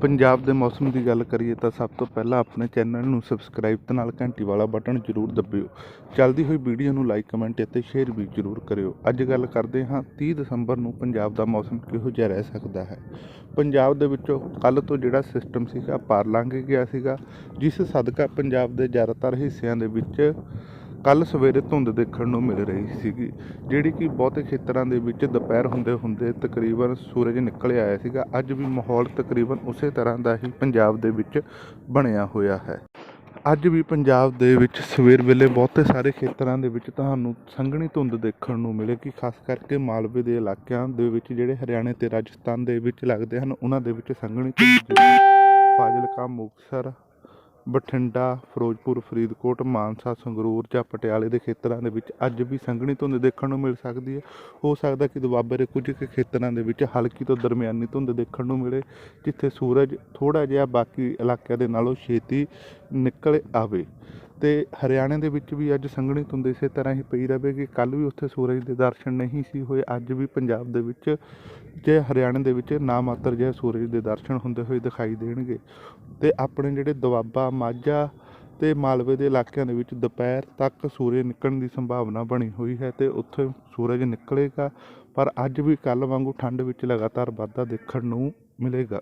ਪੰਜਾਬ ਦੇ ਮੌਸਮ ਦੀ ਗੱਲ ਕਰੀਏ ਤਾਂ ਸਭ ਤੋਂ ਪਹਿਲਾਂ ਆਪਣੇ ਚੈਨਲ ਨੂੰ ਸਬਸਕ੍ਰਾਈਬ ਤੇ ਨਾਲ ਘੰਟੀ ਵਾਲਾ ਬਟਨ ਜ਼ਰੂਰ ਦਬਾਇਓ ਚੱਲਦੀ ਹੋਈ ਵੀਡੀਓ ਨੂੰ ਲਾਈਕ ਕਮੈਂਟ ਅਤੇ ਸ਼ੇਅਰ ਵੀ ਜ਼ਰੂਰ ਕਰਿਓ। ਅੱਜ ਗੱਲ ਕਰਦੇ ਹਾਂ 30 ਦਸੰਬਰ ਨੂੰ ਪੰਜਾਬ ਦਾ ਮੌਸਮ ਕਿਹੋ ਜਿਹਾ ਰਹਿ ਸਕਦਾ ਹੈ। ਪੰਜਾਬ ਦੇ ਵਿੱਚੋਂ ਕੱਲ ਤੋਂ ਜਿਹੜਾ ਸਿਸਟਮ ਸੀਗਾ ਪਾਰ ਲੰਘ ਗਿਆ ਸੀਗਾ, ਜਿਸ ਸਦਕਾ ਪੰਜਾਬ ਦੇ ਜ਼ਿਆਦਾਤਰ ਹਿੱਸਿਆਂ ਦੇ ਵਿੱਚ ਕੱਲ ਸਵੇਰੇ ਧੁੰਦ ਦੇਖਣ ਨੂੰ ਮਿਲ ਰਹੀ ਸੀਗੀ, ਜਿਹੜੀ ਕਿ ਬਹੁਤੇ ਖੇਤਰਾਂ ਦੇ ਵਿੱਚ ਦੁਪਹਿਰ ਹੁੰਦੇ ਹੁੰਦੇ ਤਕਰੀਬਨ ਸੂਰਜ ਨਿਕਲ ਆਇਆ ਸੀਗਾ। ਅੱਜ ਵੀ ਮਾਹੌਲ ਤਕਰੀਬਨ ਉਸੇ ਤਰ੍ਹਾਂ ਦਾ ਹੀ ਪੰਜਾਬ ਦੇ ਵਿੱਚ ਬਣਿਆ ਹੋਇਆ ਹੈ। ਅੱਜ ਵੀ ਪੰਜਾਬ ਦੇ ਵਿੱਚ ਸਵੇਰ ਵੇਲੇ ਬਹੁਤੇ ਸਾਰੇ ਖੇਤਰਾਂ ਦੇ ਵਿੱਚ ਤੁਹਾਨੂੰ ਸੰਘਣੀ ਧੁੰਦ ਦੇਖਣ ਨੂੰ ਮਿਲੇਗੀ ਖਾਸ ਕਰਕੇ ਮਾਲਵੇ ਦੇ ਇਲਾਕਿਆਂ ਦੇ ਵਿੱਚ ਜਿਹੜੇ ਹਰਿਆਣੇ ਤੇ ਰਾਜਸਥਾਨ ਦੇ ਵਿੱਚ ਲੱਗਦੇ ਹਨ, ਉਹਨਾਂ ਦੇ ਵਿੱਚ ਸੰਘਣੀ ਧੁੰਦ ਫਾਜ਼ਿਲਕਾ, ਮੁਕਤਸਰ ਬਠਿੰਡਾ, ਫਿਰੋਜ਼ਪੁਰ, ਫਰੀਦਕੋਟ, ਮਾਨਸਾ, ਸੰਗਰੂਰ ਜਾਂ ਪਟਿਆਲੇ ਦੇ ਖੇਤਰਾਂ ਦੇ ਵਿੱਚ ਅੱਜ ਵੀ ਸੰਘਣੀ ਧੁੰਦ ਦੇਖਣ ਨੂੰ ਮਿਲ ਸਕਦੀ ਹੈ। ਹੋ ਸਕਦਾ ਕਿ ਦੁਆਬੇ ਦੇ ਕੁਝ ਕੁ ਖੇਤਰਾਂ ਦੇ ਵਿੱਚ ਹਲਕੀ ਤੋਂ ਦਰਮਿਆਨੀ ਧੁੰਦ ਦੇਖਣ ਨੂੰ ਮਿਲੇ, ਜਿੱਥੇ ਸੂਰਜ ਥੋੜਾ ਜਿਹਾ ਬਾਕੀ ਇਲਾਕਿਆਂ ਦੇ ਨਾਲੋਂ ਛੇਤੀ ਨਿਕਲ ਆਵੇ। ਤੇ ਹਰਿਆਣੇ ਦੇ ਵਿੱਚ ਵੀ ਅੱਜ ਸੰਘਣੀ ਧੁੰਦ ਇਸੇ ਤਰ੍ਹਾਂ ਹੀ ਪਈ ਰਹੇਗੀ ਕੱਲ ਵੀ ਉੱਥੇ ਸੂਰਜ ਦੇ ਦਰਸ਼ਨ ਨਹੀਂ ਸੀ ਹੋਏ, ਅੱਜ ਵੀ ਪੰਜਾਬ ਦੇ ਵਿੱਚ ਜੇ ਹਰਿਆਣੇ ਦੇ ਵਿੱਚ ਨਾ ਮਾਤਰ ਜਿਹੇ ਸੂਰਜ ਦੇ ਦਰਸ਼ਨ ਹੁੰਦੇ ਹੋਏ ਦਿਖਾਈ ਦੇਣਗੇ। ਤੇ ਆਪਣੇ ਜਿਹੜੇ ਦੁਆਬਾ ਮਾਝਾ ਤੇ ਮਾਲਵੇ ਦੇ ਇਲਾਕਿਆਂ ਦੇ ਵਿੱਚ ਦੁਪਹਿਰ ਤੱਕ ਸੂਰਜ ਨਿਕਲਣ ਦੀ ਸੰਭਾਵਨਾ ਬਣੀ ਹੋਈ ਹੈ ਤੇ ਉੱਥੇ ਸੂਰਜ ਨਿਕਲੇਗਾ, ਪਰ ਅੱਜ ਵੀ ਕੱਲ ਵਾਂਗੂ ਠੰਡ ਵਿੱਚ ਲਗਾਤਾਰ ਵਾਧਾ ਦੇਖਣ ਨੂੰ ਮਿਲੇਗਾ।